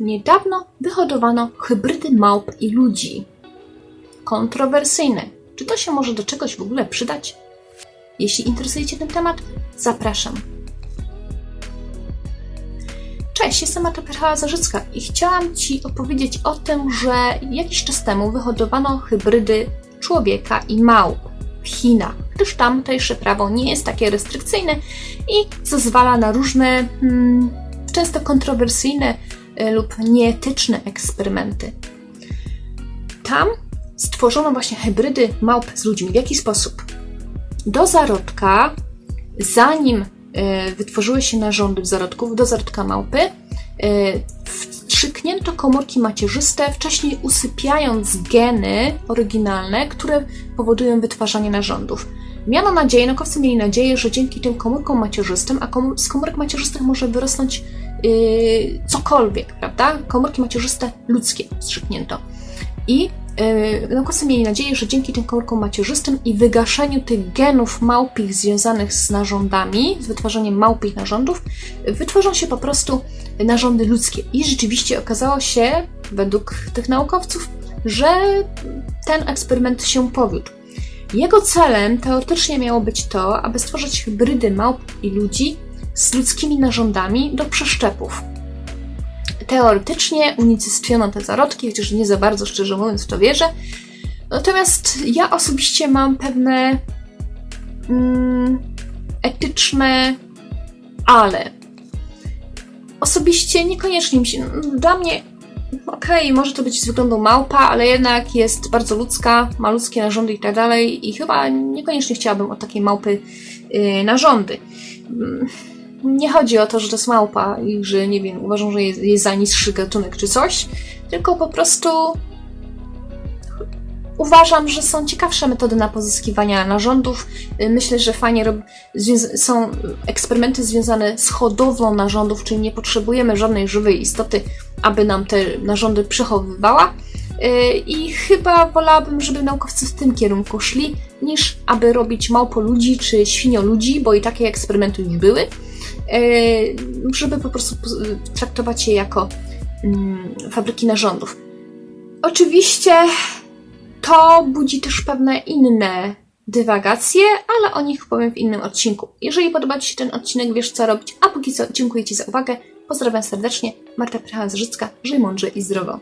Niedawno wyhodowano hybrydy małp i ludzi. Kontrowersyjne. Czy to się może do czegoś w ogóle przydać? Jeśli interesujecie ten temat, zapraszam. Cześć, jestem Marta Perchała-Zarzycka i chciałam Ci opowiedzieć o tym, że jakiś czas temu wyhodowano hybrydy człowieka i małp w Chinach, gdyż tamtejsze prawo nie jest takie restrykcyjne i zezwala na różne, hmm, często kontrowersyjne lub nieetyczne eksperymenty. Tam stworzono właśnie hybrydy małp z ludźmi. W jaki sposób? Do zarodka, zanim y, wytworzyły się narządy w zarodków, do zarodka małpy, y, wstrzyknięto komórki macierzyste, wcześniej usypiając geny oryginalne, które powodują wytwarzanie narządów. Miano nadzieję, naukowcy mieli nadzieję, że dzięki tym komórkom macierzystym, a komór, z komórek macierzystych może wyrosnąć yy, cokolwiek, prawda? Komórki macierzyste ludzkie wstrzyknięto. I yy, naukowcy mieli nadzieję, że dzięki tym komórkom macierzystym i wygaszeniu tych genów małpich związanych z narządami, z wytwarzaniem małpich narządów, wytworzą się po prostu narządy ludzkie. I rzeczywiście okazało się, według tych naukowców, że ten eksperyment się powiódł. Jego celem teoretycznie miało być to, aby stworzyć hybrydy małp i ludzi z ludzkimi narządami do przeszczepów. Teoretycznie unicestwiono te zarodki, chociaż nie za bardzo, szczerze mówiąc, w to wierzę. Natomiast ja osobiście mam pewne mm, etyczne ale. Osobiście niekoniecznie mi się. Dla mnie okej, może to być z wyglądu małpa, ale jednak jest bardzo ludzka, ma ludzkie narządy i tak dalej i chyba niekoniecznie chciałabym od takiej małpy yy, narządy. Nie chodzi o to, że to jest małpa i że, nie wiem, uważam, że jest, jest za niższy gatunek czy coś, tylko po prostu uważam, że są ciekawsze metody na pozyskiwania narządów. Myślę, że fajnie są eksperymenty związane z hodowlą narządów, czyli nie potrzebujemy żadnej żywej istoty, aby nam te narządy przechowywała. I chyba wolałabym, żeby naukowcy w tym kierunku szli, niż aby robić małpo ludzi czy świnio ludzi, bo i takie eksperymenty już były, żeby po prostu traktować je jako mm, fabryki narządów. Oczywiście to budzi też pewne inne dywagacje, ale o nich powiem w innym odcinku. Jeżeli podoba Ci się ten odcinek, wiesz co robić, a póki co dziękuję Ci za uwagę. Pozdrawiam serdecznie, Marta Pracha-Zrzycka, żyj mądrze i zdrowo.